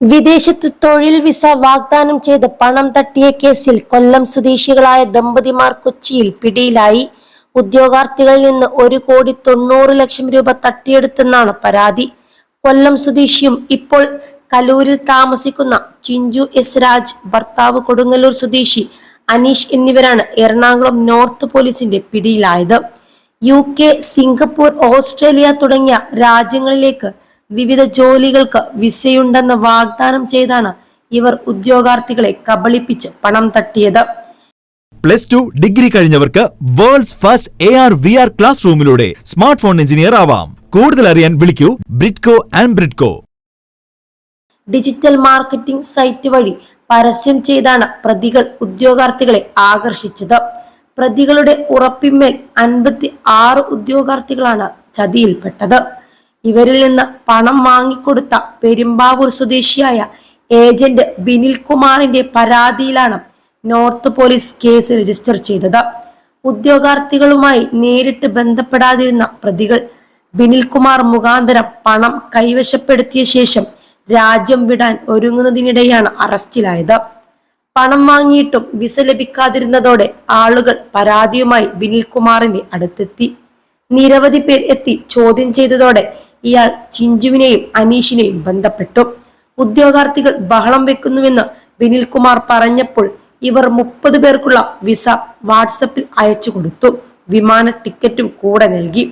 വിദേശത്ത് തൊഴിൽ വിസ വാഗ്ദാനം ചെയ്ത് പണം തട്ടിയ കേസിൽ കൊല്ലം സ്വദേശികളായ ദമ്പതിമാർ കൊച്ചിയിൽ പിടിയിലായി. ഉദ്യോഗാർത്ഥികളിൽ നിന്ന് ഒരു കോടി തൊണ്ണൂറ് ലക്ഷം രൂപ തട്ടിയെടുത്തെന്നാണ് പരാതി. കൊല്ലം സ്വദേശിയും ഇപ്പോൾ കലൂരിൽ താമസിക്കുന്ന ചിഞ്ചു എസ് രാജ് ഭർത്താവ് കൊടുങ്ങല്ലൂർ സ്വദേശി അനീഷ് എന്നിവരാണ് എറണാകുളം നോർത്ത് പോലീസിന്റെ പിടിയിലായത്. യു കെ സിംഗപ്പൂർ ഓസ്ട്രേലിയ തുടങ്ങിയ രാജ്യങ്ങളിലേക്ക് വിവിധ ജോലികൾക്ക് വിസയുണ്ടെന്ന് വാഗ്ദാനം ചെയ്താണ് ഇവർ ഉദ്യോഗാർത്ഥികളെ കബളിപ്പിച്ച് പണം തട്ടിയത്. Plus two degree കഴിഞ്ഞവർക്ക് world's first A R V R class റൂമിലൂടെ smart phone engineer ആവാം. കൂടുതൽ അറിയാൻ വിളിക്കൂ Bridco and Bridco digital marketing site വഴി പരസ്യം ചെയ്താണ് പ്രതികൾ ഉദ്യോഗാർത്ഥികളെ ആകർഷിച്ചത്. പ്രതികളുടെ ഉറപ്പിന്മേൽ അൻപത്തി ആറ് ഉദ്യോഗാർത്ഥികളാണ് ചതിയിൽപ്പെട്ടത്. ഇവരിൽ നിന്ന് പണം വാങ്ങിക്കൊടുത്ത പെരുമ്പാവൂർ സ്വദേശിയായ ഏജന്റ് ബിനിൽ കുമാറിന്റെ പരാതിയിലാണ് നോർത്ത് പോലീസ് കേസ് രജിസ്റ്റർ ചെയ്തത്. ഉദ്യോഗാർത്ഥികളുമായി നേരിട്ട് ബന്ധപ്പെടാതിരുന്ന പ്രതികൾ ബിനിൽകുമാർ മുഖാന്തരം പണം കൈവശപ്പെടുത്തിയ ശേഷം രാജ്യം വിടാൻ ഒരുങ്ങുന്നതിനിടെയാണ് അറസ്റ്റിലായത്. പണം വാങ്ങിയിട്ടും വിസ ലഭിക്കാതിരുന്നതോടെ ആളുകൾ പരാതിയുമായി ബിനിൽകുമാറിന്റെ അടുത്തെത്തി. നിരവധി പേർ എത്തി ചോദ്യം ചെയ്തതോടെ ഇയാൾ ചിഞ്ചുവിനെയും അനീഷിനെയും ബന്ധപ്പെട്ടു. ഉദ്യോഗാർത്ഥികൾ ബഹളം വെക്കുന്നുവെന്ന് ബിനിൽകുമാർ പറഞ്ഞപ്പോൾ ഇവർ മുപ്പത് പേർക്കുള്ള വിസ വാട്സപ്പിൽ അയച്ചു കൊടുത്തു. വിമാന ടിക്കറ്റും കൂടെ നൽകി.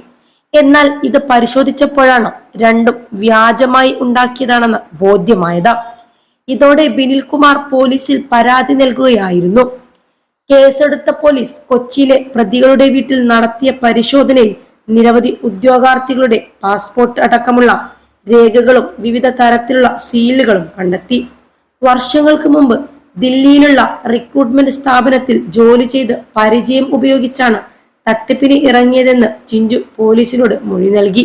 എന്നാൽ ഇത് പരിശോധിച്ചപ്പോഴാണ് രണ്ടും വ്യാജമായി ഉണ്ടാക്കിയതാണെന്ന് ബോധ്യമായത്. ഇതോടെ ബിനിൽകുമാർ പോലീസിൽ പരാതി നൽകുകയായിരുന്നു. കേസെടുത്ത പോലീസ് കൊച്ചിയിലെ പ്രതികളുടെ വീട്ടിൽ നടത്തിയ പരിശോധനയിൽ നിരവധി ഉദ്യോഗാർത്ഥികളുടെ പാസ്പോർട്ട് അടക്കമുള്ള രേഖകളും വിവിധ തരത്തിലുള്ള സീലുകളും കണ്ടെത്തി. വർഷങ്ങൾക്ക് മുമ്പ് ദില്ലിയിലുള്ള റിക്രൂട്ട്മെന്റ് സ്ഥാപനത്തിൽ ജോലി ചെയ്ത് പരിചയം ഉപയോഗിച്ചാണ് തട്ടിപ്പിന് ഇറങ്ങിയതെന്ന് ചിഞ്ചു പോലീസിനോട് മൊഴി നൽകി.